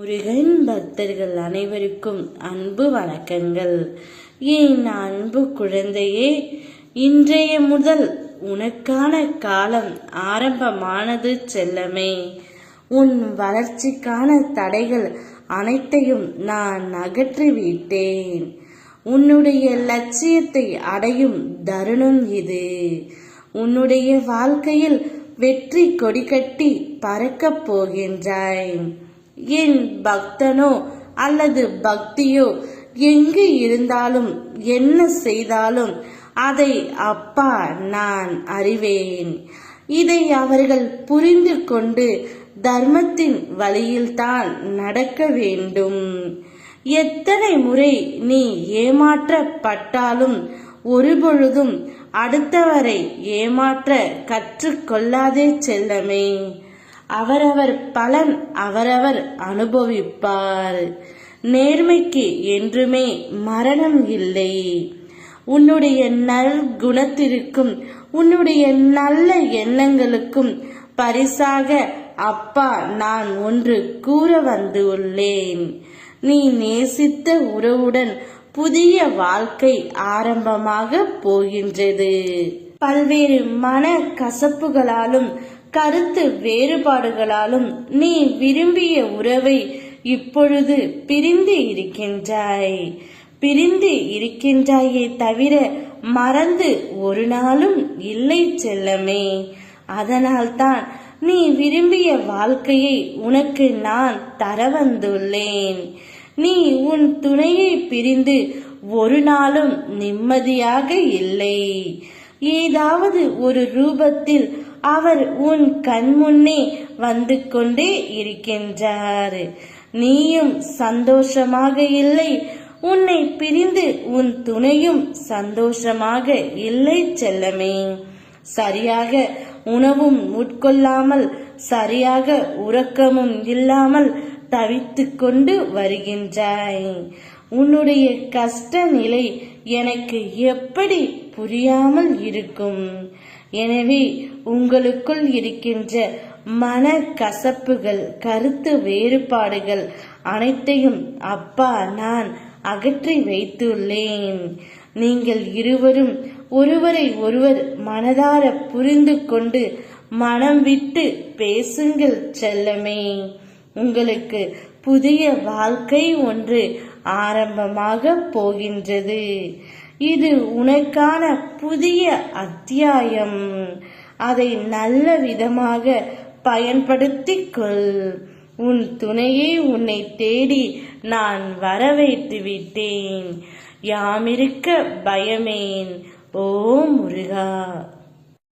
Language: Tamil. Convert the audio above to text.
முருகன் பக்தர்கள் அனைவருக்கும் அன்பு வணக்கங்கள். என் அன்பு குழந்தையே இன்றைய முதல் உனக்கான காலம் ஆரம்பமானது செல்லமே. உன் வளர்ச்சிக்கான தடைகள் அனைத்தையும் நான் அகற்றிவிட்டேன் உன்னுடைய லட்சியத்தை அடையும் தருணம் இது. உன்னுடைய வாழ்க்கையில் வெற்றி கொடி கட்டி பறக்கப் போகின்றாய். என் பக்தனோ அல்லது பக்தியோ எங்கு இருந்தாலும் என்ன செய்தாலும் அதை அப்பா நான் அறிவேன். இதை அவர்கள் புரிந்து கொண்டு தர்மத்தின் வழியில்தான் நடக்க வேண்டும். எத்தனை முறை நீ ஏமாற்றப்பட்டாலும் ஒருபொழுதும் அடுத்தவரை ஏமாற்ற கற்றுக்கொள்ளாதே செல்லமே. அவரவர் பலன் அவரவர் அனுபவிப்பார். நேர்மைக்கு என்றுமே மரணம் இல்லை. உன்னுடைய நல் குணத்திற்கும் உன்னுடைய நல்ல எண்ணங்களுக்கும் பரிசாக அப்பா நான் ஒன்று கூற வந்து உள்ளேன் நீ நேசித்த உறவுடன் புதிய வாழ்க்கை ஆரம்பமாக போகின்றது. பல்வேறு மன கசப்புகளாலும் கருத்து வேறுபாடுகளாலும் நீ விரும்பிய உறவை இப்பொழுது பிரிந்து இருக்கின்றாய். பிரிந்து இருக்கின்றாயே தவிர மறந்து ஒரு நாளும் இல்லை செல்லமே. அதனால்தான் நீ விரும்பிய வாழ்க்கையை உனக்கு நான் தர வந்துள்ளேன். நீ உன் துணையை பிரிந்து ஒரு நாளும் நிம்மதியாக இல்லை. ஏதாவது ஒரு ரூபத்தில் அவர் உன் கண்முன்னே வந்து கொண்டே இருக்கின்றார். நீயும் சந்தோஷமாக இல்லை. உன்னை பிரிந்து உன் துணையும் சந்தோஷமாக இல்லை செல்லமே. சரியாக உணவும் உட்கொள்ளாமல் சரியாக உறக்கமும் இல்லாமல் தவித்து கொண்டு வருகின்றாய். உன்னுடைய கஷ்ட நிலை எனக்கு எப்படி புரியாமல் இருக்கும்? எனவே உங்களுக்குள் இருக்கின்ற மன கசப்புகள் கருத்து வேறுபாடுகள் அனைத்தையும் அப்பா நான் அகற்றி வைத்துள்ளேன். நீங்கள் இருவரும் ஒருவரை ஒருவர் மனதார புரிந்து கொண்டு மனம் விட்டு பேசுங்கள் செல்லமே. உங்களுக்கு புதிய வாழ்க்கை ஒன்று ஆரம்பமாக போகின்றது. இது உனக்கான புதிய அத்தியாயம். அதை நல்ல விதமாக பயன்படுத்திக் கொள். உன் துணையை உன்னை தேடி நான் வரவேற்று விட்டேன். யாமிருக்க பயமேன். ஓ முருகா!